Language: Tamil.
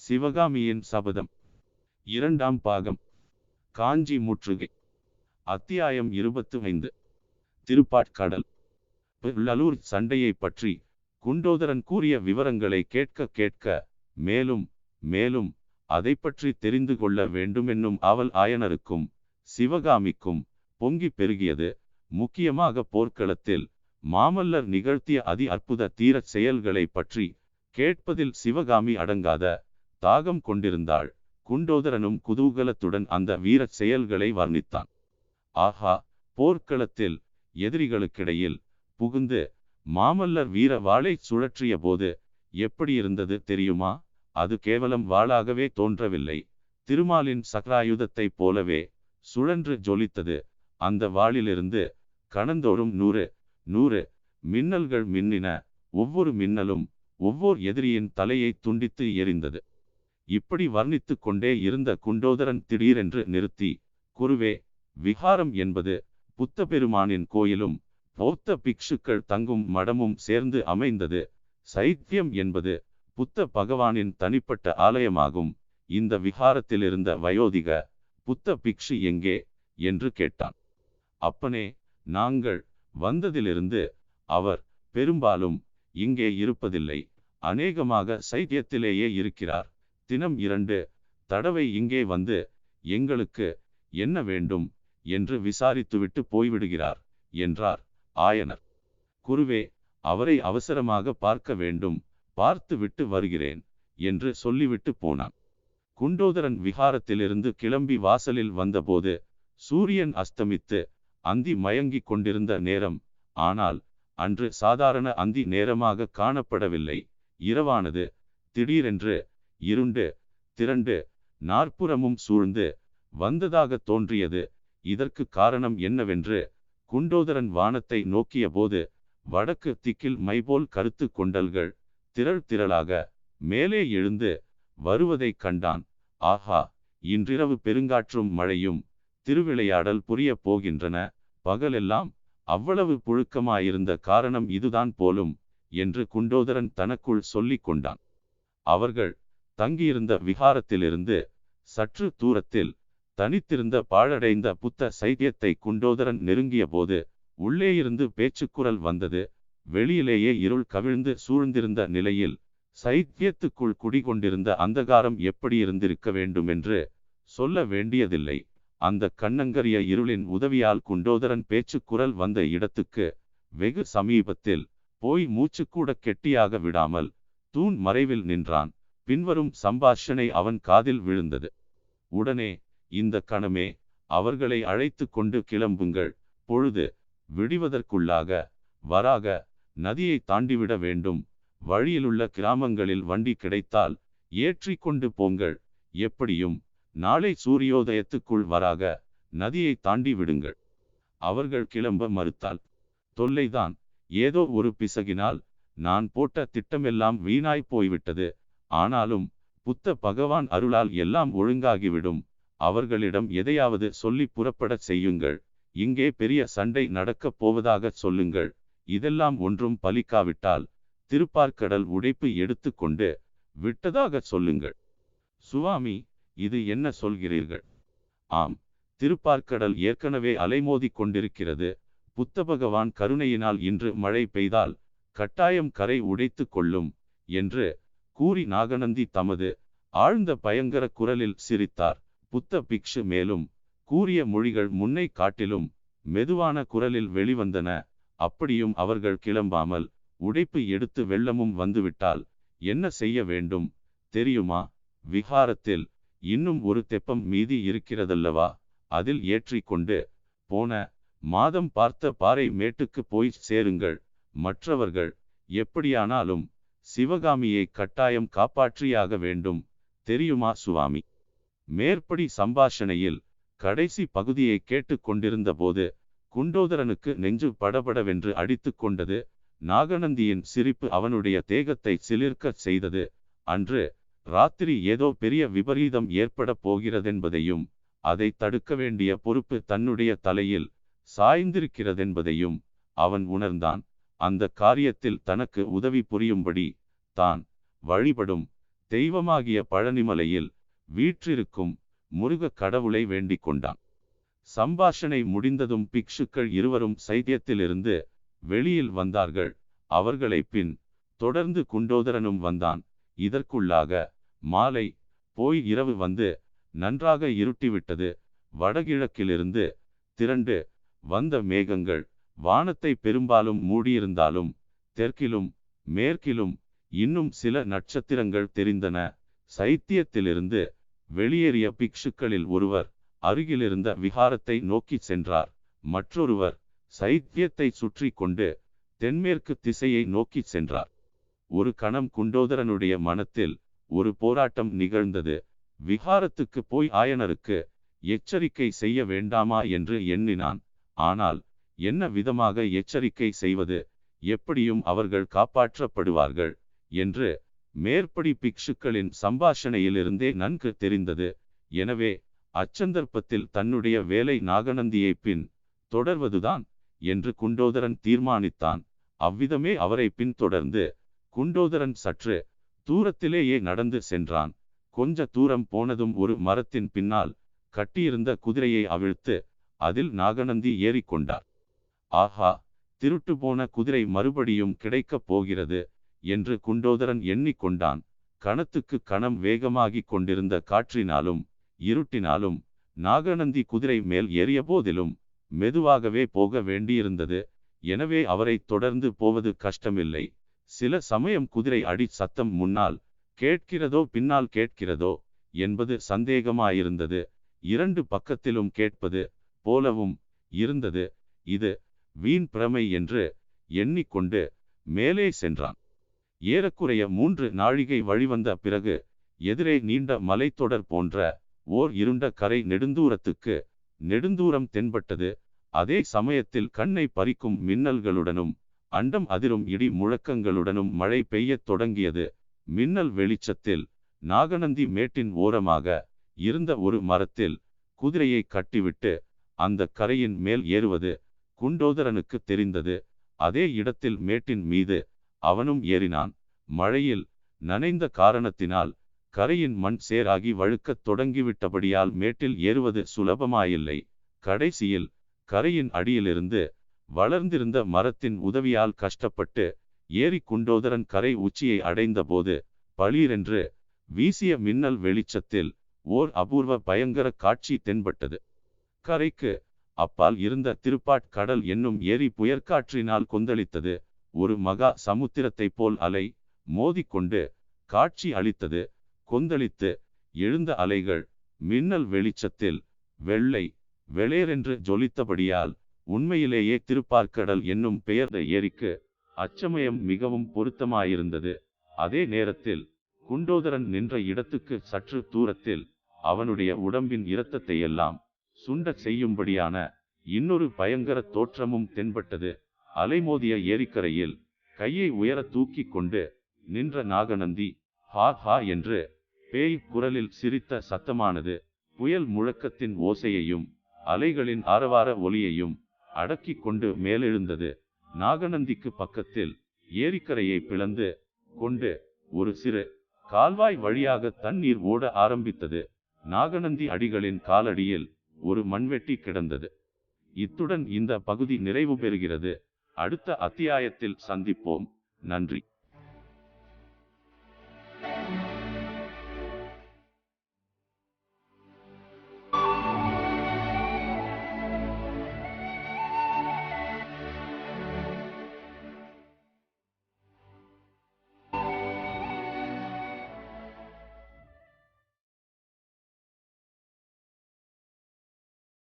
சிவகாமியின் சபதம். இரண்டாம் பாகம். காஞ்சி முற்றுகை. அத்தியாயம் இருபத்து ஐந்து திருப்பாட்கடல். லலூர் சண்டையை பற்றி குண்டோதரன் கூறிய விவரங்களை கேட்க கேட்க மேலும் மேலும் அதை பற்றி தெரிந்து கொள்ள வேண்டுமென்னும் அவள் ஆயனருக்கும் சிவகாமிக்கும் பொங்கி பெருகியது. முக்கியமாக போர்க்களத்தில் மாமல்லர் நிகழ்த்திய அதி அற்புத தீரச் செயல்களை பற்றி கேட்பதில் சிவகாமி அடங்காத தாகம் கொண்டிருந்தாள். குண்டோதரனும் குதூகலத்துடன் அந்த வீரச் செயல்களை வர்ணித்தான். ஆஹா போர்க்களத்தில் எதிரிகளுக்கிடையில் புகுந்து மாமல்லர் வீர வாளை சுழற்றிய போது எப்படி இருந்தது தெரியுமா? அது கேவலம் வாளாகவே தோன்றவில்லை. திருமாலின் சக்ராயுதத்தைப் போலவே சுழன்று ஜொலித்தது. அந்த வாளிலிருந்து கணந்தோறும் நூறு நூறு மின்னல்கள் மின்னின. ஒவ்வொரு மின்னலும் ஒவ்வொரு எதிரியின் தலையை துண்டித்து எரிந்தது. இப்படி வர்ணித்து கொண்டே இருந்த குண்டோதரன் திடீரென்று நிறுத்தி குருவே விஹாரம் என்பது புத்த பெருமானின் கோயிலும் பௌத்த பிக்ஷுக்கள் தங்கும் மடமும் சேர்ந்து அமைந்தது சைத்தியம் என்பது புத்த பகவானின் தனிப்பட்ட ஆலயமாகும் இந்த விஹாரத்திலிருந்த வயோதிக புத்த பிக்ஷு எங்கே? என்று கேட்டான். அப்பனே நாங்கள் வந்ததிலிருந்து அவர் பெரும்பாலும் இங்கே இருப்பதில்லை அநேகமாக சைத்தியத்திலேயே இருக்கிறார். தினம் இரண்டு தடவை இங்கே வந்து எங்களுக்கு என்ன வேண்டும் என்று விசாரித்துவிட்டு போய்விடுகிறார் என்றார் ஆயனர். குருவே அவரை அவசரமாக பார்க்க வேண்டும் பார்த்து விட்டு வருகிறேன் என்று சொல்லிவிட்டு போனான். குண்டோதரன் விஹாரத்திலிருந்து கிளம்பி வாசலில் வந்தபோது சூரியன் அஸ்தமித்து அந்தி மயங்கிக் கொண்டிருந்த நேரம் ஆனால் அன்று சாதாரண அந்தி நேரமாக காணப்படவில்லை இரவானது திடீரென்று இருண்டு திரண்டு நாற்புறமும் சூழ்ந்து வந்ததாக தோன்றியது. இதற்கு காரணம் என்னவென்று குண்டோதரன் வானத்தை நோக்கிய போது வடக்கு திக்கில் மைபோல் கருத்து கொண்டல்கள் திரள் திரளாக மேலே எழுந்து வருவதை கண்டான். ஆஹா இன்றிரவு பெருங்காற்றும் மழையும் திருவிளையாடல் புரிய போகின்றன. பகலெல்லாம் அவ்வளவு புழுக்கமாயிருந்த காரணம் இதுதான் போலும் என்று குண்டோதரன் தனக்குள் சொல்லிக் கொண்டான். அவர்கள் தங்கியிருந்த விகாரத்திலிருந்து சற்று தூரத்தில் தனித்திருந்த பாழடைந்த புத்த சைத்தியத்தை குண்டோதரன் நெருங்கிய போது உள்ளே இருந்து பேச்சுக்குரல் வந்தது. வெளியிலேயே இருள் கவிழ்ந்து சூழ்ந்திருந்த நிலையில் சைத்தியத்துக்குள் குடிகொண்டிருந்த அந்தகாரம் எப்படி இருந்திருக்க வேண்டுமென்று சொல்ல வேண்டியதில்லை. அந்த கண்ணங்கரிய இருளின் உதவியால் குண்டோதரன் பேச்சுக்குரல் வந்த இடத்துக்கு வெகு சமீபத்தில் போய் மூச்சுக்கூட கெட்டியாக விடாமல் தூண் மறைவில் நின்றான். பின்வரும் சம்பாஷணை அவன் காதில் விழுந்தது. உடனே இந்த கணமே அவர்களை அழைத்து கொண்டு கிளம்புங்கள். பொழுது விடிவதற்குள்ளாக வராக நதியை தாண்டிவிட வேண்டும். வழியிலுள்ள கிராமங்களில் வண்டி கிடைத்தால் ஏற்றி கொண்டு போங்கள். எப்படியும் நாளை சூரியோதயத்துக்குள் வராக நதியை தாண்டி விடுங்கள். அவர்கள் கிளம்ப மறுத்தால் தொல்லைதான் ஏதோ ஒரு பிசகினால் நான் போட்ட திட்டமெல்லாம் வீணாய் போய்விட்டது. ஆனாலும் புத்த பகவான் அருளால் எல்லாம் ஒழுங்காகிவிடும். அவர்களிடம் எதையாவது சொல்லி புறப்படச் செய்யுங்கள். இங்கே பெரிய சண்டை நடக்கப் போவதாகச் சொல்லுங்கள். இதெல்லாம் ஒன்றும் பலிக்காவிட்டால் திருப்பார்க்கடல் உடைப்பு எடுத்துக்கொண்டு விட்டதாகச் சொல்லுங்கள். சுவாமி இது என்ன சொல்கிறீர்கள்? ஆம் திருப்பார்க்கடல் ஏற்கனவே அலைமோதி கொண்டிருக்கிறது. புத்த பகவான் கருணையினால் இன்று மழை பெய்தால் கட்டாயம் கரை உடைத்து கொள்ளும் என்று கூறி நாகநந்தி தமது ஆழ்ந்த பயங்கர குரலில் சிரித்தார். புத்த பிக்ஷு மேலும் கூறிய மொழிகள் முன்னை காட்டிலும் மெதுவான குரலில் வெளிவந்தன. அப்படியும் அவர்கள் கிளம்பாமல் உடைப்பு எடுத்து வெள்ளமும் வந்துவிட்டால் என்ன செய்ய வேண்டும்? தெரியுமா? விஹாரத்தில் இன்னும் ஒரு தெப்பம் மீதி இருக்கிறதல்லவா? அதில் ஏற்றி கொண்டு போன மாதம் பார்த்த பாறை மேட்டுக்கு போய் சேருங்கள். மற்றவர்கள் எப்படியானாலும் சிவகாமியை கட்டாயம் காப்பாற்றியாக வேண்டும் தெரியுமா சுவாமி? மேற்படி சம்பாஷணையில் கடைசி பகுதியை கேட்டு கொண்டிருந்த போது குண்டோதரனுக்கு நெஞ்சு படபடவென்று அடித்து கொண்டது நாகநந்தியின் சிரிப்பு அவனுடைய தேகத்தை சிலிர்க்கச் செய்தது. அன்று ராத்திரி ஏதோ பெரிய விபரீதம் ஏற்பட போகிறதென்பதையும் அதை தடுக்க வேண்டிய பொறுப்பு தன்னுடைய தலையில் சாய்ந்திருக்கிறதென்பதையும் அவன் உணர்ந்தான். அந்த காரியத்தில் தனக்கு உதவி புரியும்படி தான் வழிபடும் தெய்வமாகிய பழனிமலையில் வீற்றிருக்கும் முருக கடவுளை வேண்டிக் கொண்டான். சம்பாஷணை முடிந்ததும் பிக்ஷுக்கள் இருவரும் சைத்தியத்திலிருந்து வெளியில் வந்தார்கள். அவர்களை பின் தொடர்ந்து குண்டோதரனும் வந்தான். இதற்குள்ளாக மாலை போய் இரவு வந்து நன்றாக இருட்டிவிட்டது. வடகிழக்கிலிருந்து திரண்டு வந்த மேகங்கள் வானத்தை பெரும்பாலும் மூடியிருந்தாலும் தெற்கிலும் மேற்கிலும் இன்னும் சில நட்சத்திரங்கள் தெரிந்தன. சைத்தியத்திலிருந்து வெளியேறிய பிக்ஷுக்களில் ஒருவர் அருகிலிருந்த விகாரத்தை நோக்கி சென்றார். மற்றொருவர் சைத்தியத்தை சுற்றி கொண்டு தென்மேற்கு திசையை நோக்கி சென்றார். ஒரு கணம் குண்டோதரனுடைய மனத்தில் ஒரு போராட்டம் நிகழ்ந்தது. விகாரத்துக்கு போய் ஆயனருக்கு எச்சரிக்கை செய்ய வேண்டாமா என்று எண்ணினான். ஆனால் என்ன விதமாக எச்சரிக்கை செய்வது எப்படியும் அவர்கள் காப்பாற்றப்படுவார்கள் என்று மேற்படி பிக்ஷுக்களின் சம்பாஷணையிலிருந்தே நன்கு தெரிந்தது. எனவே அச்சந்தர்ப்பத்தில் தன்னுடைய வேலை நாகநந்தியை பின் தொடர்வதுதான் என்று குண்டோதரன் தீர்மானித்தான். அவ்விதமே அவரை பின்தொடர்ந்து குண்டோதரன் சற்று தூரத்திலேயே நடந்து சென்றான். கொஞ்ச தூரம் போனதும் ஒரு மரத்தின் பின்னால் கட்டியிருந்த குதிரையை அவிழ்த்து அதில் நாகநந்தி ஏறிக்கொண்டார். ஆஹா திருட்டு போன குதிரை மறுபடியும் கிடைக்கப் போகிறது என்று குண்டோதரன் எண்ணிக்கொண்டான். கணத்துக்கு கணம் வேகமாகிக் கொண்டிருந்த காற்றினாலும் இருட்டினாலும் நாகநந்தி குதிரை மேல் ஏறிய போதிலும் மெதுவாகவே போக வேண்டியிருந்தது. எனவே அவரை தொடர்ந்து போவது கஷ்டமில்லை. சில சமயம் குதிரை அடி சத்தம் முன்னால் கேட்கிறதோ பின்னால் கேட்கிறதோ? என்பது சந்தேகமாயிருந்தது. இரண்டு பக்கத்திலும் கேட்பது போலவும் இருந்தது. இது வீண் பிரமை என்று எண்ணிக்கொண்டு மேலே சென்றான். ஏறக்குறைய மூன்று நாழிகை வழிவந்த பிறகு எதிரே நீண்ட மலைத்தொடர் போன்ற ஓர் இருண்ட கரை நெடுந்தூரத்துக்கு நெடுந்தூரம் தென்பட்டது. அதே சமயத்தில் கண்ணை பறிக்கும் மின்னல்களுடனும் அண்டம் அதிரும் இடி முழக்கங்களுடனும் மழை பெய்யத் தொடங்கியது. மின்னல் வெளிச்சத்தில் நாகநந்தி மேட்டின் ஓரமாக இருந்த ஒரு மரத்தில் குதிரையை கட்டிவிட்டு அந்த கரையின் மேல் ஏறுவது குண்டோதரனுக்கு தெரிந்தது. அதே இடத்தில் மேட்டின் மீது அவனும் ஏறினான். மழையில் நனைந்த காரணத்தினால் கரையின் மண் சேராகி வழுக்கத் தொடங்கிவிட்டபடியால் மேட்டில் ஏறுவது சுலபமாயில்லை. கடைசியில் கரையின் அடியிலிருந்து வளர்ந்திருந்த மரத்தின் உதவியால் கஷ்டப்பட்டு ஏறி குண்டோதரன் கரை உச்சியை அடைந்தபோது பளீரென்று வீசிய மின்னல் வெளிச்சத்தில் ஓர் அபூர்வ பயங்கர காட்சி தென்பட்டது. கரைக்கு அப்பால் இருந்த திருப்பாட் கடல் என்னும் ஏரி புயற்காற்றினால் கொந்தளித்தது. ஒரு மகா சமுத்திரத்தைப் போல் அலை மோதிக்கொண்டு காட்சி அளித்தது. கொந்தளித்து எழுந்த அலைகள் மின்னல் வெளிச்சத்தில் வெள்ளை வெளேரென்று ஜொலித்தபடியால் உண்மையிலேயே திருப்பார்க்கடல் என்னும் பெயர்ந்த ஏரிக்கு அச்சமயம் மிகவும் பொருத்தமாயிருந்தது. அதே நேரத்தில் குண்டோதரன் நின்ற இடத்துக்கு சற்று தூரத்தில் அவனுடைய உடம்பின் இரத்தத்தை எல்லாம் சுண்ட செய்யும்படியான இன்னொரு பயங்கர தோற்றமும் தென்பட்டது. அலைமோதிய ஏரிக்கரையில் கையை உயர தூக்கி கொண்டு நின்ற நாகநந்தி ஹா ஹா என்று பேய் குரலில் சிரித்த சத்தமானது புயல் முழக்கத்தின் ஓசையையும் அலைகளின் ஆரவார ஒலியையும் அடக்கி கொண்டு மேலெழுந்தது. நாகநந்திக்கு பக்கத்தில் ஏரிக்கரையை பிளந்து கொண்டு ஒரு சிறு கால்வாய் வழியாக தண்ணீர் ஓட ஆரம்பித்தது. நாகநந்தி அடிகளின் காலடியில் ஒரு மண்வெட்டி கிடந்தது. இத்துடன் இந்த பகுதி நிறைவு பெறுகிறது. அடுத்த அத்தியாயத்தில் சந்திப்போம். நன்றி.